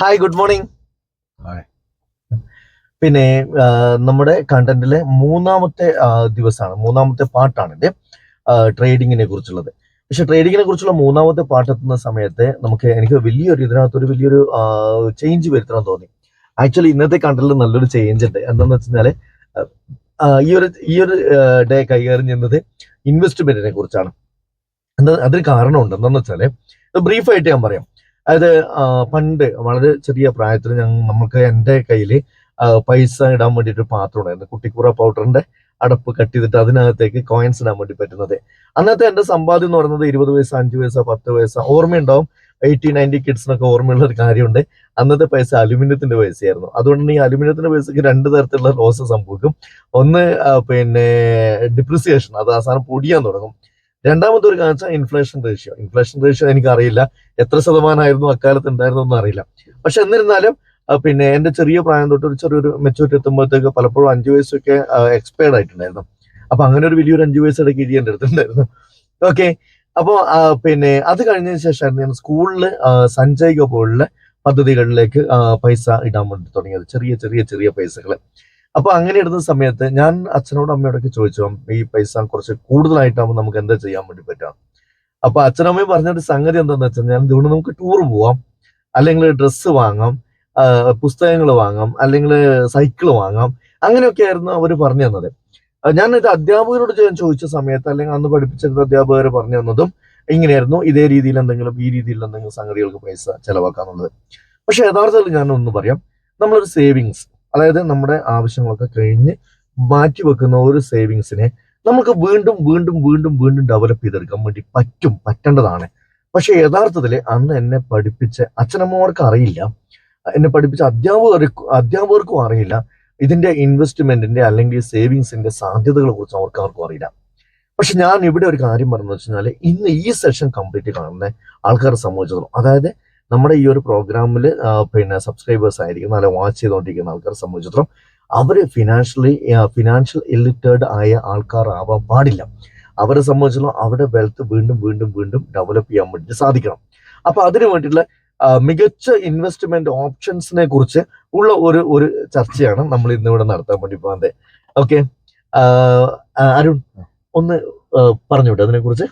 Hi good morning. പിന്നെ നമ്മുടെ കണ്ടന്റിലെ മൂന്നാമത്തെ ദിവസമാണ് മൂന്നാമത്തെ പാട്ടാണിത്. ട്രേഡിങ്ങിനെ കുറിച്ചുള്ളത്. പക്ഷെ ട്രേഡിങ്ങിനെ കുറിച്ചുള്ള മൂന്നാമത്തെ പാട്ട് എത്തുന്ന സമയത്ത് നമുക്ക് എനിക്ക് വലിയൊരു ഇതിനകത്തൊരു വലിയൊരു ചേഞ്ച് വരുത്തണം തോന്നി. ആക്ച്വലി ഇന്നത്തെ കണ്ടന്റിൽ നല്ലൊരു ചേഞ്ച് ഉണ്ട്. എന്താന്ന് വെച്ചാൽ ആ, ഈ ഒരു ഈ ഒരു ഡേ കൈകാര്യം ചെയ്യുന്നത് ഇൻവെസ്റ്റ്മെന്റിനെ കുറിച്ചാണ്. എന്താ അതിന് കാരണമുണ്ട്. എന്താണെന്ന് വെച്ചാൽ ബ്രീഫായിട്ട് ഞാൻ പറയാം. അതായത് പണ്ട് വളരെ ചെറിയ പ്രായത്തിൽ ഞങ്ങൾ നമുക്ക് എന്റെ കയ്യിൽ പൈസ ഇടാൻ വേണ്ടിയിട്ട് ഒരു പാത്രം ഉണ്ടായിരുന്നു. കുട്ടിക്കൂറ പൗഡറിന്റെ അടപ്പ് കട്ട് ചെയ്തിട്ട് അതിനകത്തേക്ക് കോയിൻസ് ഇടാൻ വേണ്ടി പറ്റുന്നത്. അന്നത്തെ എന്റെ സമ്പാദ്യം എന്ന് പറയുന്നത് ഇരുപത് വയസ്സ് അഞ്ച് പൈസ പത്ത് പൈസ ഓർമ്മയുണ്ടാവും. എയ്റ്റി നയന്റി കിഡ്സിനൊക്കെ ഓർമ്മയുള്ള ഒരു കാര്യമുണ്ട്. അന്നത്തെ പൈസ അലുമിനിയത്തിന്റെ പൈസയായിരുന്നു. അതുകൊണ്ട് ഈ അലുമിനിയത്തിന്റെ പൈസക്ക് രണ്ട് തരത്തിലുള്ള ലോസ് സംഭവിക്കും. ഒന്ന് പിന്നെ ഡിപ്രിസിയേഷൻ അത് അവസാനം പൊടിയാൻ തുടങ്ങും. രണ്ടാമത്തെ ഒരു കാഴ്ച ഇൻഫ്ലേഷൻ റേഷ്യോ ഇൻഫ്ലേഷൻ റേഷ്യോ എനിക്കറിയില്ല. എത്ര ശതമാനമായിരുന്നു അക്കാലത്ത് ഉണ്ടായിരുന്നു എന്ന് അറിയില്ല. പക്ഷെ എന്നിരുന്നാലും പിന്നെ എന്റെ ചെറിയ പ്രായം തൊട്ട് ഒരു ചെറിയൊരു മെച്ചൂരിറ്റി എത്തുമ്പോഴത്തേക്ക് പലപ്പോഴും അഞ്ചു വയസ്സൊക്കെ എക്സ്പയർഡ് ആയിട്ടുണ്ടായിരുന്നു. അപ്പൊ അങ്ങനെ ഒരു വലിയൊരു അഞ്ചു വയസ്സ് ഇടയ്ക്ക് എന്റെ അടുത്തുണ്ടായിരുന്നു. ഓക്കെ അപ്പോ പിന്നെ അത് കഴിഞ്ഞതിന് ശേഷമായിരുന്നു ഞാൻ സ്കൂളിൽ സഞ്ചയിക പോലുള്ള പദ്ധതികളിലേക്ക് പൈസ ഇടാൻ വേണ്ടി തുടങ്ങിയത്. ചെറിയ ചെറിയ ചെറിയ പൈസകൾ അപ്പൊ അങ്ങനെ ഇടുന്ന സമയത്ത് ഞാൻ അച്ഛനോടും അമ്മയോടൊക്കെ ചോദിച്ചു ഈ പൈസ കുറച്ച് കൂടുതലായിട്ടാകുമ്പോൾ നമുക്ക് എന്താ ചെയ്യാൻ വേണ്ടി പറ്റാം അപ്പൊ അച്ഛനമ്മയും പറഞ്ഞൊരു സംഗതി എന്താന്ന് വെച്ചാൽ ഞാൻ ഇതുകൊണ്ട് നമുക്ക് ടൂർ പോവാം അല്ലെങ്കിൽ ഡ്രസ്സ് വാങ്ങാം പുസ്തകങ്ങൾ വാങ്ങാം അല്ലെങ്കിൽ സൈക്കിൾ വാങ്ങാം അങ്ങനെയൊക്കെ ആയിരുന്നു അവർ പറഞ്ഞു തന്നത്. ഞാൻ ഇത് അധ്യാപകരോട് ഞാൻ ചോദിച്ച സമയത്ത് അല്ലെങ്കിൽ അന്ന് പഠിപ്പിച്ചിരുന്ന അധ്യാപകർ പറഞ്ഞു തന്നതും ഇങ്ങനെയായിരുന്നു ഇതേ രീതിയിൽ എന്തെങ്കിലും ഈ രീതിയിൽ എന്തെങ്കിലും സംഗതികൾക്ക് പൈസ ചെലവാക്കാന്നുള്ളത്. പക്ഷെ യഥാർത്ഥത്തിൽ ഞാൻ ഒന്ന് പറയാം നമ്മളൊരു സേവിങ്സ് അതായത് നമ്മുടെ ആവശ്യങ്ങളൊക്കെ കഴിഞ്ഞ് മാറ്റി വെക്കുന്ന ഒരു സേവിങ്സിനെ നമുക്ക് വീണ്ടും വീണ്ടും വീണ്ടും വീണ്ടും ഡെവലപ്പ് ചെയ്തെടുക്കാൻ വേണ്ടി പറ്റും പറ്റേണ്ടതാണ്. പക്ഷെ യഥാർത്ഥത്തിൽ അന്ന് എന്നെ പഠിപ്പിച്ച അച്ഛനമ്മമാർക്ക് അറിയില്ല. എന്നെ പഠിപ്പിച്ച അധ്യാപകർക്ക് അധ്യാപകർക്കും അറിയില്ല. ഇതിന്റെ ഇൻവെസ്റ്റ്മെന്റിന്റെ അല്ലെങ്കിൽ സേവിങ്സിന്റെ സാധ്യതകളെ കുറിച്ച് അവർക്ക് ആർക്കും അറിയില്ല. പക്ഷെ ഞാൻ ഇവിടെ ഒരു കാര്യം പറഞ്ഞു വെച്ചാൽ ഇന്ന് ഈ സെഷൻ കംപ്ലീറ്റ് കാണുന്ന ആൾക്കാരെ സംബന്ധിച്ചിടത്തോളം അതായത് നമ്മുടെ ഈ ഒരു പ്രോഗ്രാമിൽ പിന്നെ സബ്സ്ക്രൈബേഴ്സ് ആയിരിക്കുന്ന അല്ലെ വാച്ച് ചെയ്തുകൊണ്ടിരിക്കുന്ന ആൾക്കാരെ സംബന്ധിച്ചിടത്തോളം അവർ ഫിനാൻഷ്യലി ഫിനാൻഷ്യൽ ഇല്ലിറ്റേർഡ് ആയ ആൾക്കാർ ആവാൻ പാടില്ല. അവരെ സംബന്ധിച്ചിടത്തോളം അവരുടെ വെൽത്ത് വീണ്ടും വീണ്ടും വീണ്ടും ഡെവലപ്പ് ചെയ്യാൻ വേണ്ടി സാധിക്കണം. അപ്പൊ അതിനു വേണ്ടിയിട്ടുള്ള മികച്ച ഇൻവെസ്റ്റ്മെന്റ് ഓപ്ഷൻസിനെ കുറിച്ച് ഉള്ള ഒരു ഒരു ചർച്ചയാണ് നമ്മൾ ഇന്ന് ഇവിടെ നടത്താൻ വേണ്ടി പോകുന്നത്. ഓക്കെ അരുൺ ഒന്ന് ആ, പറഞ്ഞു വിട്ടു അതിനെ കുറിച്ച്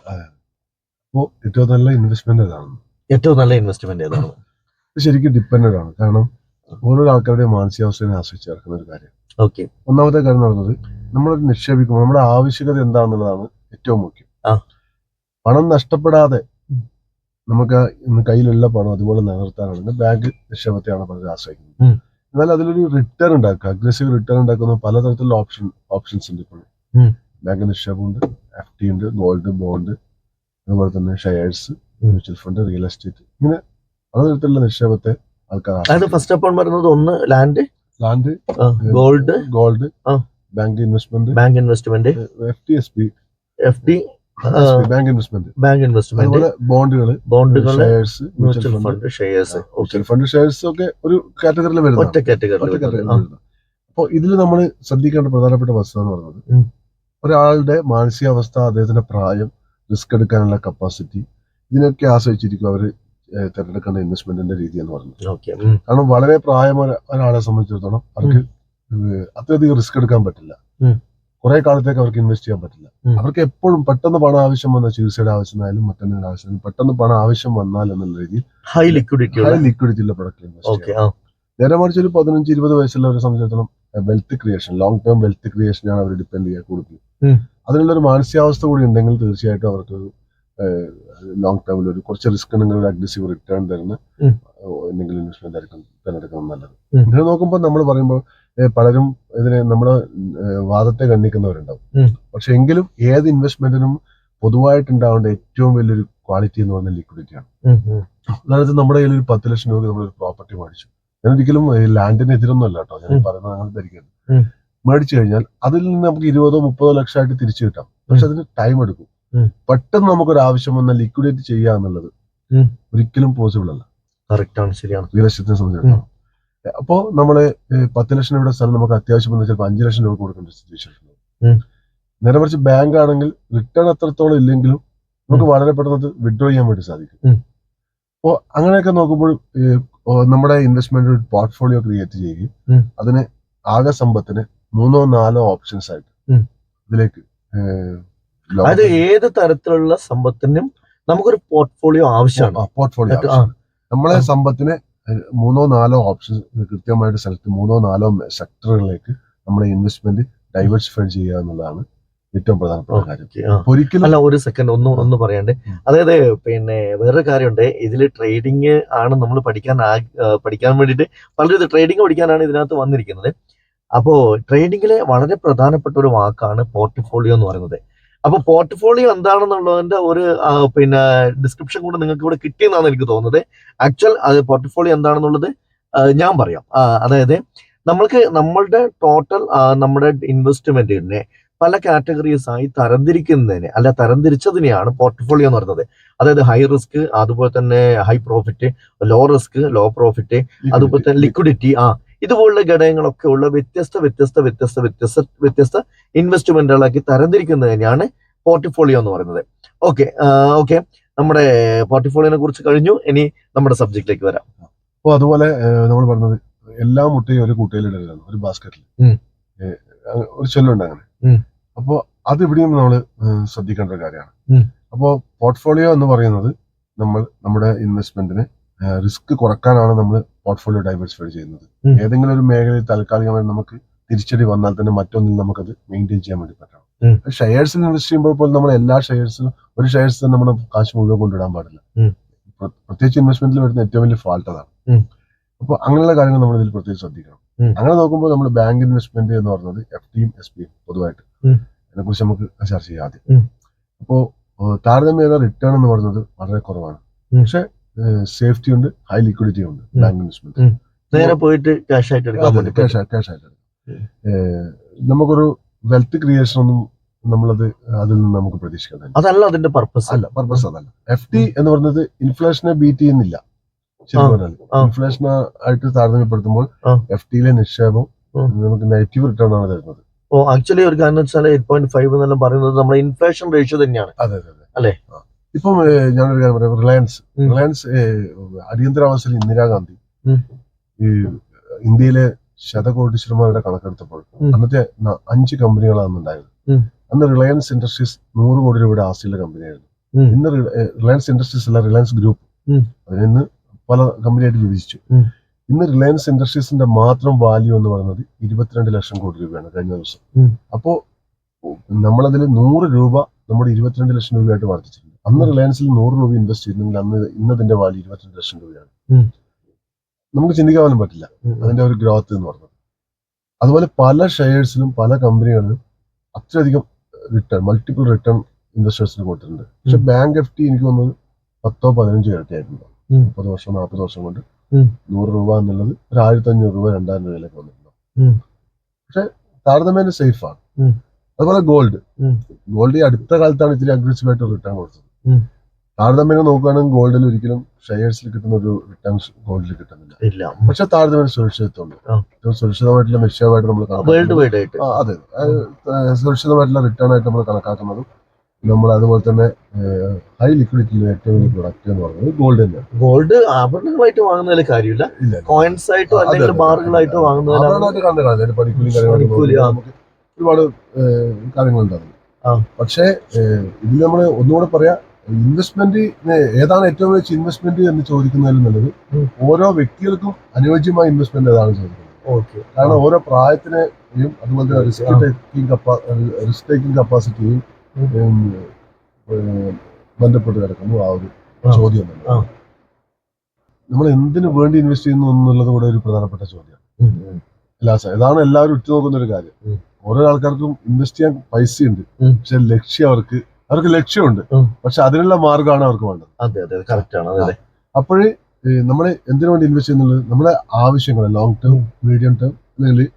അപ്പോൾ ഏറ്റവും നല്ല ഇൻവെസ്റ്റ്മെന്റ് അതാണ് ഏറ്റവും നല്ല ഇൻവെസ്റ്റ്മെന്റ് ഏതാണ്? ശരിക്കും ഡിപ്പെൻഡഡ് ആണ്. കാരണം ഓരോ ആൾക്കാരുടെ മാനസികാവസ്ഥയെ ആശ്രയിച്ച് നടക്കുന്ന ഒരു കാര്യം. ഓക്കെ. ഒന്നാമത്തെ കാര്യം നടന്നത് നമ്മൾ നിക്ഷേപിക്കുമ്പോൾ നമ്മുടെ ആവശ്യകത എന്താണെന്നുള്ളതാണ് ഏറ്റവും മുഖ്യം. പണം നഷ്ടപ്പെടാതെ നമുക്ക് ഇന്ന് കയ്യിലുള്ള പണം അതുപോലെ നിലനിർത്താനാണ് ബാങ്ക് നിക്ഷേപത്തെയാണ് പലരും ആശ്രയിക്കുന്നത്. എന്നാൽ അതിലൊരു റിട്ടേൺ ഉണ്ടാക്കുക. അഗ്രസീവ് റിട്ടേൺ ഉണ്ടാക്കുന്ന പലതരത്തിലുള്ള ഓപ്ഷൻ ഓപ്ഷൻസ് ഉണ്ട് ഇപ്പോൾ ബാങ്ക് നിക്ഷേപമുണ്ട് എഫ് ടി ഉണ്ട് ഗോൾഡ് ബോണ്ട് അതുപോലെ തന്നെ shares. Mutual fund real estate ഇങ്ങനെ പലതരത്തിലുള്ള നിക്ഷേപത്തെ ആൾക്കാർ അതായത് ഫസ്റ്റ് ഓഫ് ഓൾ പറയുന്നത് ഒന്ന് land land gold gold. Bank investment bank investment F T S P F D bank investment bank investment അതുപോലെ ബോണ്ടുകൾ ബോണ്ടുകൾ shares mutual fund shares mutual fund shares ഒക്കെ ഒരു കാറ്റഗറിയിൽ വരുന്നത് ഒറ്റ കാറ്റഗറി കാറ്റഗറിയിൽ അപ്പോൾ ഇതിൽ നമ്മൾ ശ്രദ്ധിക്കേണ്ട പ്രധാനപ്പെട്ട വസ്തുത എന്ന് പറയുന്നത്. ഒരാളുടെ മാനസികാവസ്ഥ അദ്ദേഹത്തിന്റെ പ്രായം റിസ്ക് എടുക്കാനുള്ള കപ്പാസിറ്റി ഇതിനൊക്കെ ആശ്രയിച്ചിരിക്കും അവർ തിരഞ്ഞെടുക്കേണ്ട ഇൻവെസ്റ്റ്മെന്റിന്റെ രീതി എന്ന് പറയുന്നത് കാരണം വളരെ പ്രായമായ ഒരാളെ സംബന്ധിച്ചിടത്തോളം അവർക്ക് അത്രയധികം റിസ്ക് എടുക്കാൻ പറ്റില്ല. കുറെ കാലത്തേക്ക് അവർക്ക് ഇൻവെസ്റ്റ് ചെയ്യാൻ പറ്റില്ല. അവർക്ക് എപ്പോഴും പെട്ടെന്ന് പണം ആവശ്യം വന്ന ചികിത്സയുടെ ആവശ്യമായാലും മറ്റെന്തെങ്കിലും ആവശ്യമായാലും പെട്ടെന്ന് പണം ആവശ്യം വന്നാൽ എന്നുള്ള രീതിയിൽ ഹൈ ലിക്വിഡിറ്റി ഹൈ ലിക്വിഡിറ്റി ഉള്ള പ്രൊഡക്റ്റ് ഇൻവെസ്റ്റ് ചെയ്യാം. നേരെ മറിച്ച് ഒരു പതിനഞ്ച് ഇരുപത് വയസ്സുള്ളവരെ സംബന്ധിച്ചിടത്തോളം wealth creation long term wealth ക്രിയേഷനാണ് അവർ ഡിപ്പെൻഡ് ചെയ്യുക കൂടുതൽ. അതിനുള്ള ഒരു മാനസികാവസ്ഥ കൂടി ഉണ്ടെങ്കിൽ തീർച്ചയായിട്ടും അവർക്ക് ലോങ് ടേമിൽ ഒരു കുറച്ച് റിസ്ക് ഉണ്ടെങ്കിൽ ഒരു അഗ്രസീവ് റിട്ടേൺ തരുന്ന. എന്തെങ്കിലും ഇൻവെസ്റ്റ്മെന്റ് ആയിരിക്കും തിരഞ്ഞെടുക്കണം നല്ലത്. ഇത് ഇങ്ങനെ നോക്കുമ്പോൾ നമ്മൾ പറയുമ്പോൾ പലരും ഇതിനെ നമ്മുടെ വാദത്തെ കണ്ണിക്കുന്നവരുണ്ടാവും. പക്ഷെ എങ്കിലും ഏത് ഇൻവെസ്റ്റ്മെന്റിനും പൊതുവായിട്ടുണ്ടാവേണ്ട ഏറ്റവും വലിയൊരു ക്വാളിറ്റി എന്ന് പറഞ്ഞാൽ ലിക്വിഡിറ്റി ആണ്. അതായത് നമ്മുടെ കയ്യിൽ ഒരു പത്ത് ലക്ഷം രൂപ നമ്മളൊരു പ്രോപ്പർട്ടി മേടിച്ചു. ഞാൻ ഒരിക്കലും ലാൻഡിനെതിരൊന്നും അല്ല കേട്ടോ. ഞാൻ പറയുന്നത് അങ്ങനെ ധരിക്കരുത്. മേടിച്ചു കഴിഞ്ഞാൽ അതിൽ നിന്ന് നമുക്ക് ഇരുപതോ മുപ്പതോ ലക്ഷമായിട്ട് തിരിച്ചു കിട്ടാം. പക്ഷെ അതിന് ടൈം എടുക്കും. പെട്ടെന്ന് നമുക്കൊരു ആവശ്യം വന്ന ലിക്വിഡേറ്റ് ചെയ്യുക എന്നുള്ളത് ഒരിക്കലും പോസിബിൾ അല്ല. കറക്റ്റ് ആണ് ശരിയാണ്. റിയൽ എസ്റ്റേറ്റിനെ സംബന്ധിച്ചിടത്തോളം. അപ്പോൾ നമ്മൾ പത്ത് ലക്ഷം രൂപയുടെ സ്ഥലം നമുക്ക് അത്യാവശ്യം വന്നാൽ ചിലപ്പോൾ അഞ്ച് ലക്ഷം രൂപ കൊടുക്കേണ്ട സിറ്റുവേഷൻ. നേരെ മറിച്ച് ബാങ്ക് ആണെങ്കിൽ റിട്ടേൺ അത്രത്തോളം ഇല്ലെങ്കിലും നമുക്ക് വളരെ പെട്ടെന്ന് വിഡ്രോ ചെയ്യാൻ വേണ്ടി സാധിക്കും. അപ്പോ അപ്പോൾ അങ്ങനെയൊക്കെ നോക്കുമ്പോൾ നമ്മുടെ ഇൻവെസ്റ്റ്മെന്റ് ഒരു പോർട്ട്ഫോളിയോ ക്രിയേറ്റ് ചെയ്യുകയും. അതിന് ആകെ സമ്പത്തിന് മൂന്നോ നാലോ ഓപ്ഷൻസ് ആയിട്ട്. ഇതിലേക്ക് അത് ഏത് തരത്തിലുള്ള സമ്പത്തിനും നമുക്കൊരു പോർട്ട്ഫോളിയോ ആവശ്യമാണ്. പോർട്ട്ഫോളിയോ. നമ്മളെ സമ്പത്തിനെ മൂന്നോ നാലോ ഓപ്ഷൻ കൃത്യമായിട്ട് സെലക്ട് മൂന്നോ നാലോ സെക്ടറുകളിലേക്ക് നമ്മുടെ ഇൻവെസ്റ്റ്മെന്റ് ഡൈവേഴ്സിഫൈ ചെയ്യുക എന്നുള്ളതാണ് ഏറ്റവും പ്രധാനപ്പെട്ട കാര്യം. ഒരിക്കലും അല്ല ഒരു സെക്കൻഡ് ഒന്ന് ഒന്ന് പറയാണ്ട്? അതായത് പിന്നെ വേറൊരു കാര്യമുണ്ട്. ഇതിൽ ട്രേഡിംഗ് ആണ് നമ്മൾ പഠിക്കാൻ പഠിക്കാൻ വേണ്ടിയിട്ട് പലരും ഇത് ട്രേഡിംഗ് പഠിക്കാനാണ് ഇതിനകത്ത് വന്നിരിക്കുന്നത്. അപ്പോ ട്രേഡിംഗിലെ വളരെ പ്രധാനപ്പെട്ട ഒരു വാക്കാണ് പോർട്ട്ഫോളിയോ എന്ന് പറയുന്നത്. അപ്പോൾ പോർട്ട്ഫോളിയോ എന്താണെന്നുള്ളതിന്റെ ഒരു പിന്നെ ഡിസ്ക്രിപ്ഷൻ കൂടെ നിങ്ങൾക്ക് ഇവിടെ കിട്ടിയെന്നാണ് എനിക്ക് തോന്നുന്നത്. ആക്ച്വൽ അത് പോർട്ട്ഫോളിയോ എന്താണെന്നുള്ളത് ഞാൻ പറയാം. അതായത് നമ്മൾക്ക് നമ്മളുടെ ടോട്ടൽ നമ്മുടെ ഇൻവെസ്റ്റ്മെന്റിനെ പല കാറ്റഗറീസ് ആയി തരംതിരിക്കുന്നതിനെ അല്ല തരംതിരിച്ചതിനെയാണ് പോർട്ട്ഫോളിയോ എന്ന് പറയുന്നത്. അതായത് ഹൈ റിസ്ക് അതുപോലെ തന്നെ high profit low risk low profit അതുപോലെ തന്നെ ലിക്വിഡിറ്റി ആ ഇതുപോലുള്ള ഘടകങ്ങളൊക്കെ ഉള്ള വ്യത്യസ്ത വ്യത്യസ്ത വ്യത്യസ്ത വ്യത്യസ്ത വ്യത്യസ്ത ഇൻവെസ്റ്റ്മെന്റുകളാക്കി തരംതിരിക്കുന്നതിനെയാണ് പോർട്ട്ഫോളിയോ എന്ന് പറയുന്നത്. ഓക്കെ ഓക്കെ നമ്മുടെ പോർട്ട്ഫോളിയോനെ കുറിച്ച് കഴിഞ്ഞു. ഇനി നമ്മുടെ സബ്ജക്റ്റിലേക്ക് വരാം. അപ്പോൾ അതുപോലെ നമ്മൾ പറഞ്ഞത് എല്ലാ മുട്ടയും ഒരു കൂട്ടയിലിടരുതാണ് ഒരു ബാസ്ക്കറ്റിൽ ഒരു ചൊല്ലുണ്ട് അങ്ങനെ. അപ്പോൾ അത് ഇവിടെയും നമ്മൾ ശ്രദ്ധിക്കേണ്ട ഒരു കാര്യമാണ്. അപ്പോൾ പോർട്ട്ഫോളിയോ എന്ന് പറയുന്നത് നമ്മൾ നമ്മുടെ ഇൻവെസ്റ്റ്മെന്റിന് റിസ്ക് കുറക്കാനാണ് നമ്മൾ പോർട്ട്ഫോളിയോ ഡൈവേഴ്സിഫൈ ചെയ്യുന്നത്. ഏതെങ്കിലും ഒരു മേഖലയിൽ താൽക്കാലികമായി നമുക്ക് തിരിച്ചടി വന്നാൽ തന്നെ മറ്റൊന്നിൽ നമുക്കത് മെയിന്റെയിൻ ചെയ്യാൻ വേണ്ടി. പറ്റണം. ഷെയർസിൽ ഇൻവെസ്റ്റ് ചെയ്യുമ്പോൾ പോലും നമ്മൾ എല്ലാ ഷെയർസിലും ഒരു ഷെയർസ് തന്നെ നമ്മുടെ കാശ് മുഴുവൻ കൊണ്ടിടാൻ പാടില്ല. പ്രത്യേകിച്ച് ഇൻവെസ്റ്റ്മെന്റിൽ വരുന്ന ഏറ്റവും വലിയ ഫാൾട്ട് അതാണ്. അപ്പൊ അപ്പോൾ അങ്ങനെയുള്ള കാര്യങ്ങൾ നമ്മൾ ഇതിൽ പ്രത്യേകിച്ച് ശ്രദ്ധിക്കണം. അങ്ങനെ നോക്കുമ്പോൾ നമ്മൾ ബാങ്ക് ഇൻവെസ്റ്റ്മെന്റ് എന്ന് പറയുന്നത് എഫ് ഡിയും എസ് പിയും പൊതുവായിട്ട്. അതിനെ അതിനെക്കുറിച്ച് നമുക്ക് ചർച്ച ചെയ്യാം ആദ്യം. അപ്പോ അപ്പോൾ താരതമ്യേന റിട്ടേൺ എന്ന് പറയുന്നത് വളരെ കുറവാണ്. പക്ഷെ സേഫ്റ്റി ഉണ്ട് ഹൈ ലിക്വിഡിറ്റി ഉണ്ട്. ബാങ്ക് ഇൻവെസ്റ്റ്മെന്റ് നേരെ പോയിട്ട് ക്യാഷ് ആയിട്ട് എടുക്കാൻ ക്യാഷ് ആയിട്ട് എടുക്കാം. നമുക്കൊരു വെൽത്ത് ക്രിയേഷൻ ഒന്നും നമ്മളത് അതിൽ നിന്ന് നമുക്ക് പ്രതീക്ഷിക്കാൻ അതല്ല അതിന്റെ പർപ്പസ് അല്ല പർപ്പസ് അതല്ല. എഫ് ഡി എന്ന് പറയുന്നത് ഇൻഫ്ലേഷനെ ബീറ്റ് ചെയ്യുന്നില്ല. ശരിക്കും പറഞ്ഞാൽ. ഇൻഫ്ലേഷൻ ആയിട്ട് താരതമ്യപ്പെടുത്തുമ്പോൾ. എഫ് ഡിയിലെ നിക്ഷേപം നമുക്ക് നെഗറ്റീവ് റിട്ടേൺ ആണ് തരുന്നത്. ഓ ആക്ച്വലി ഒരു കാരണം വെച്ചാൽ എയ്റ്റ് പോയിന്റ് ഫൈവ് എന്നെല്ലാം പറയുന്നത് നമ്മുടെ ഇൻഫ്ലേഷൻ റേഷ്യോ തന്നെയാണ്. അതെ അതെ അല്ലേ? ഇപ്പം ഞാനൊരു കാര്യം പറയാം. റിലയൻസ്. റിലയൻസ് അടിയന്തരാവസ്ഥയിൽ ഇന്ദിരാഗാന്ധി. ഈ ഇന്ത്യയിലെ ശതകോടീശ്വരന്മാരുടെ കണക്കെടുത്തപ്പോൾ. അന്നത്തെ അഞ്ച് കമ്പനികളാണ് ഉണ്ടായത്. അന്ന് റിലയൻസ് ഇൻഡസ്ട്രീസ് നൂറ് കോടി രൂപയുടെ ആസ്തിയുള്ള കമ്പനിയായിരുന്നു. ഇന്ന് റിലയൻസ് ഇൻഡസ്ട്രീസ് അല്ല റിലയൻസ് ഗ്രൂപ്പ്. അതിന് പല കമ്പനിയായിട്ട് വിഭജിച്ചു. ഇന്ന് റിലയൻസ് ഇൻഡസ്ട്രീസിന്റെ മാത്രം വാല്യൂ എന്ന് പറയുന്നത് ഇരുപത്തിരണ്ട് ലക്ഷം കോടി രൂപയാണ് കഴിഞ്ഞ ദിവസം. അപ്പോൾ അപ്പോ നമ്മളതിൽ നൂറ് രൂപ നമ്മുടെ ഇരുപത്തിരണ്ട് ലക്ഷം രൂപയായിട്ട് വർദ്ധിച്ചിട്ടുണ്ട്. അന്ന്. റിലയൻസിൽ നൂറ് രൂപ ഇൻവെസ്റ്റ് ചെയ്തിട്ടുണ്ടെങ്കിൽ അന്ന് ഇന്നതിന്റെ വാല്യൂ ഇരുപത്തിരണ്ട് ലക്ഷം രൂപയാണ്. നമുക്ക് ചിന്തിക്കാനും പറ്റില്ല. അതിന്റെ ഒരു ഗ്രോത്ത് എന്ന് പറഞ്ഞത്. അതുപോലെ പല ഷെയർസിലും പല കമ്പനികളിലും അത്രയധികം റിട്ടേൺ മൾട്ടിപ്പിൾ റിട്ടേൺ ഇൻവെസ്റ്റേഴ്സിന് കൊടുത്തിട്ടുണ്ട്. പക്ഷെ ബാങ്ക് എഫ് ടി എനിക്ക് തോന്നുന്നത് പത്തോ പതിനഞ്ചോ ഇരട്ടിയായിട്ടുണ്ട്. മുപ്പത് വർഷം നാൽപ്പത് വർഷം കൊണ്ട് നൂറ് രൂപ എന്നുള്ളത് ഒരു ആയിരത്തി അഞ്ഞൂറ് രൂപ രണ്ടായിരം രൂപയിലേക്ക് വന്നിട്ടുണ്ടാവും പക്ഷെ താരതമ്യേന സേഫാണ് അതുപോലെ ഗോൾഡ്. ഗോൾഡ് ഈ അടുത്ത കാലത്താണ് ഇത്തിരി അഗ്രസീവ് ആയിട്ട് റിട്ടേൺ കൊടുത്തത്. ഉം. താരതമ്യേന നോക്കുകയാണെങ്കിൽ ഗോൾഡിൽ ഒരിക്കലും ഷെയർസിൽ കിട്ടുന്ന ഒരു റിട്ടേൺസ് ഗോൾഡിൽ കിട്ടുന്നില്ല. ഇല്ല. പക്ഷെ താരതമ്യം സുരക്ഷിതത്വമുണ്ട്. സുരക്ഷിതമായിട്ടുള്ള മെഷ്യമായിട്ട് നമ്മൾ വേൾഡ് വൈഡ് ആയിട്ട്. അതെ. സുരക്ഷിതമായിട്ടുള്ള റിട്ടേൺ ആയിട്ട് നമ്മൾ കണക്കാക്കുന്നതും നമ്മൾ അതുപോലെ തന്നെ ഹൈ ലിക്വിഡിറ്റി ഏറ്റവും വലിയ പ്രൊഡക്റ്റ് എന്ന് പറയുന്നത് ഗോൾഡ് തന്നെയാണ്. ഗോൾഡ് ആഭരണങ്ങളായിട്ട് വാങ്ങുന്നതിൽ കാര്യമില്ല. കോയിൻസ് ആയിട്ടോ അല്ലെങ്കിൽ ബാറുകളായിട്ടോ. വാങ്ങുന്നതിലാണ് പണിക്കൂലി നമുക്ക് ഒരുപാട് കാര്യങ്ങളുണ്ടാകും പക്ഷേ ഇതിൽ നമ്മൾ ഒന്നുകൂടെ പറയാ. ഇൻവെസ്റ്റ്മെന്റ് ഏതാണ് ഏറ്റവും വലിയ ഇൻവെസ്റ്റ്മെന്റ് എന്ന് ചോദിക്കുന്നതിൽ നല്ലത് ഓരോ വ്യക്തികൾക്കും അനുയോജ്യമായ ഇൻവെസ്റ്റ്മെന്റ് ഏതാണ് ചോദിക്കുന്നത്. ഓക്കെ. കാരണം ഓരോ പ്രായത്തിനെയും അതുപോലെ റിസ്ക്. ടേക്കിംഗ് റിസ്ക് ടേക്കിംഗ് കപ്പാസിറ്റിയും ബന്ധപ്പെട്ട് കിടക്കുന്നു ആ ഒരു ചോദ്യം തന്നെ. നമ്മൾ എന്തിനു വേണ്ടി ഇൻവെസ്റ്റ് ചെയ്യുന്നു എന്നുള്ളത് കൂടെ ഒരു പ്രധാനപ്പെട്ട ചോദ്യമാണ് എല്ലാ ഇതാണ് എല്ലാവരും ഉറ്റുനോക്കുന്ന ഒരു കാര്യം. ഓരോ ഓരോ ആൾക്കാർക്കും ഇൻവെസ്റ്റ് ചെയ്യാൻ പൈസ ഉണ്ട് പക്ഷെ ലക്ഷ്യം അവർക്ക് അവർക്ക് ലക്ഷ്യമുണ്ട്. പക്ഷെ അതിനുള്ള മാർഗമാണ് അവർക്ക് വേണ്ടത്. അതെ അതെ. കറക്റ്റ് ആണ്. അതെ അപ്പോഴേ നമ്മൾ എന്തിനു വേണ്ടി ഇൻവെസ്റ്റ് ചെയ്യുന്നത് നമ്മുടെ ആവശ്യങ്ങൾ ലോങ് ടേം മീഡിയം ടേം അല്ലെങ്കിൽ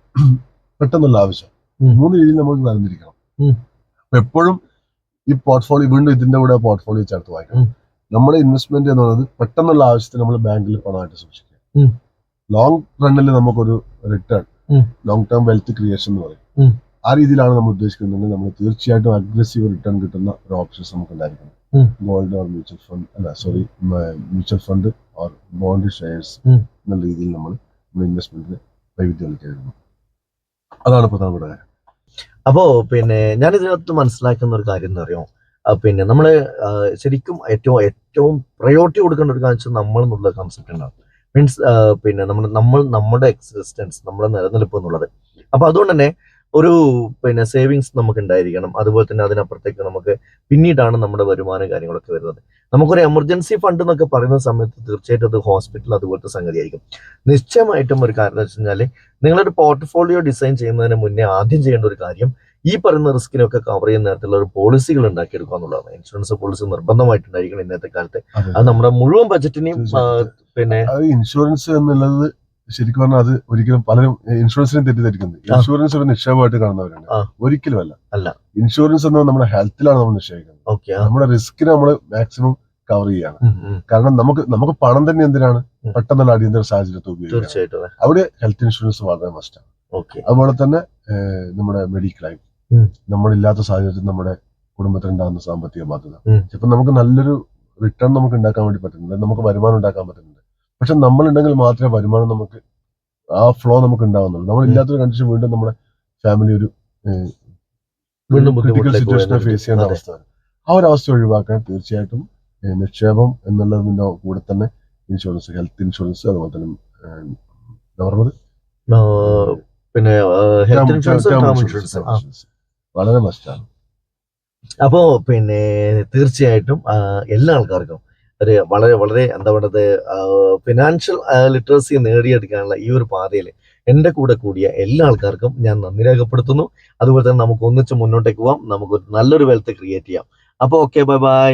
പെട്ടെന്നുള്ള ആവശ്യം. മൂന്ന് രീതിയിൽ നമുക്ക് തരംതിരിക്കണം. അപ്പൊ എപ്പോഴും ഈ പോർട്ട്ഫോളിയോ വീണ്ടും ഇതിന്റെ കൂടെ പോർട്ട്ഫോളിയോ ചേർത്ത് വായിക്കണം. നമ്മുടെ ഇൻവെസ്റ്റ്മെന്റ് എന്ന് പറയുന്നത് പെട്ടെന്നുള്ള ആവശ്യത്തിന് നമ്മൾ ബാങ്കിൽ പണമായിട്ട് സൂക്ഷിക്കുക. ലോങ് റണ്ണിൽ നമുക്കൊരു return. Long term wealth creation എന്ന് പറയും. ആ രീതിയിലാണ് നമ്മൾ ഉദ്ദേശിക്കുന്നത് നമ്മൾ തീർച്ചയായിട്ടും അഗ്രസീവ് റിട്ടേൺ കിട്ടുന്ന ഒരു ഓപ്ഷൻസ് നമുക്ക് ഉണ്ടായിരിക്കണം. ഗോൾഡ് ഓർ മ്യൂച്വൽ ഫണ്ട് അല്ല sorry mutual fund or bond shares. എന്നുള്ള രീതിയിൽ നമ്മൾ നമ്മുടെ ഇൻവെസ്റ്റ്മെന്റിന് വൈവിധ്യവൽക്കരിക്കുന്നു അതാണ് പ്രധാനപ്പെട്ട കാര്യം. അപ്പോ പിന്നെ ഞാൻ ഇതിനകത്ത് മനസ്സിലാക്കുന്ന ഒരു കാര്യം എന്ന് പറയുമോ? പിന്നെ നമ്മൾ ശരിക്കും ഏറ്റവും ഏറ്റവും പ്രയോറിറ്റി കൊടുക്കേണ്ട ഒരു കാര്യം നമ്മൾ എന്നുള്ള കൺസെപ്റ്റ് ഉണ്ടാവും മീൻസ് പിന്നെ നമ്മൾ നമ്മൾ നമ്മുടെ എക്സിസ്റ്റൻസ് നമ്മുടെ നിലനിൽപ്പ് എന്നുള്ളത്. അപ്പൊ അതുകൊണ്ട് തന്നെ ഒരു പിന്നെ സേവിങ്സ് നമുക്ക് ഉണ്ടായിരിക്കണം അതുപോലെ തന്നെ അതിനപ്പുറത്തേക്ക് നമുക്ക് പിന്നീടാണ് നമ്മുടെ വരുമാനം കാര്യങ്ങളൊക്കെ വരുന്നത്. നമുക്കൊരു എമർജൻസി ഫണ്ട് എന്നൊക്കെ പറയുന്ന സമയത്ത് തീർച്ചയായിട്ടും അത് ഹോസ്പിറ്റൽ അതുപോലത്തെ സംഗതിയായിരിക്കും. നിശ്ചയമായിട്ടും ഒരു കാര്യം എന്ന് വെച്ച് കഴിഞ്ഞാൽ നിങ്ങളൊരു പോർട്ട്ഫോളിയോ ഡിസൈൻ ചെയ്യുന്നതിന് മുന്നേ ആദ്യം ചെയ്യേണ്ട ഒരു കാര്യം ഈ പറയുന്ന റിസ്കിനൊക്കെ കവർ ചെയ്യുന്ന തരത്തിലുള്ള ഒരു പോളിസികൾ ഉണ്ടാക്കിയെടുക്കുക എന്നുള്ളതാണ്. ഇൻഷുറൻസ് പോളിസി നിർബന്ധമായിട്ടുണ്ടായിരിക്കണം ഇന്നത്തെ കാലത്ത്. അത്. നമ്മുടെ മുഴുവൻ ബജറ്റിനെയും പിന്നെ ഇൻഷുറൻസ് എന്നുള്ളത് ശരിക്കും പറഞ്ഞാൽ അത് ഒരിക്കലും പലരും ഇൻഷുറൻസിനെ തെറ്റിദ്ധരിക്കുന്നത്. ഇൻഷുറൻസ് ഒരു നിക്ഷേപമായിട്ട് കാണുന്നവരാണ്. ഒരിക്കലും അല്ല അല്ല. ഇൻഷുറൻസ് എന്നത് നമ്മുടെ ഹെൽത്തിലാണ് നമ്മൾ നിക്ഷേപിക്കുന്നത് നമ്മുടെ റിസ്കിനെ നമ്മൾ മാക്സിമം കവർ ചെയ്യാണ് കാരണം നമുക്ക് നമുക്ക് പണം തന്നെ എന്തിനാണ്. പെട്ടെന്നുള്ള അടിയന്തര തീർച്ചയായിട്ടും അതെ. അവിടെ ഹെൽത്ത് ഇൻഷുറൻസ് വളരെ മസ്റ്റാണ് ഓക്കെ അതുപോലെ തന്നെ നമ്മുടെ മെഡിക്ലൈം ഉം. നമ്മളില്ലാത്ത സാഹചര്യത്തിൽ നമ്മുടെ കുടുംബത്തിനുണ്ടാകുന്ന സാമ്പത്തിക ബാധ്യത. ഇപ്പൊ നമുക്ക് നല്ലൊരു റിട്ടേൺ നമുക്ക് ഉണ്ടാക്കാൻ വേണ്ടി പറ്റുന്നുണ്ട് നമുക്ക് വരുമാനം ഉണ്ടാക്കാൻ പറ്റുന്നുണ്ട് പക്ഷെ നമ്മളുണ്ടെങ്കിൽ മാത്രമേ വരുമാനം നമുക്ക് ആ ഫ്ലോ നമുക്ക് ഉണ്ടാകുന്നുള്ളൂ നമ്മളില്ലാത്തൊരു കണ്ടീഷൻ വീണ്ടും നമ്മുടെ ഫാമിലി ഒരു വീണ്ടും സിറ്റുവേഷനെ ഫേസ് ചെയ്യുന്ന അവസ്ഥ. അവസ്ഥയാണ് ആ ഒരു അവസ്ഥ ഒഴിവാക്കാൻ തീർച്ചയായിട്ടും നിക്ഷേപം എന്നുള്ളതിന്റെ കൂടെ തന്നെ ഇൻഷുറൻസ് ഹെൽത്ത് ഇൻഷുറൻസ് അതുപോലെ തന്നെ പറഞ്ഞത്? പിന്നെ ഹെൽത്ത് ഇൻഷുറൻസ് വളരെ മസ്റ്റാണ് അപ്പോ പിന്നെ തീർച്ചയായിട്ടും എല്ലാ ആൾക്കാർക്കും ഒരു വളരെ വളരെ എന്താ പറയുന്നത് ഫിനാൻഷ്യൽ ലിറ്ററസി നേടിയെടുക്കാനുള്ള ഈ ഒരു പാതയിൽ എന്റെ കൂടെ കൂടിയ എല്ലാ ആൾക്കാർക്കും ഞാൻ നന്ദി രേഖപ്പെടുത്തുന്നു. അതുപോലെ തന്നെ നമുക്ക് ഒന്നിച്ച് മുന്നോട്ടേക്ക് പോവാം. നമുക്ക് നല്ലൊരു വെൽത്ത് ക്രിയേറ്റ് ചെയ്യാം. അപ്പോൾ ഓക്കെ ബൈ ബൈ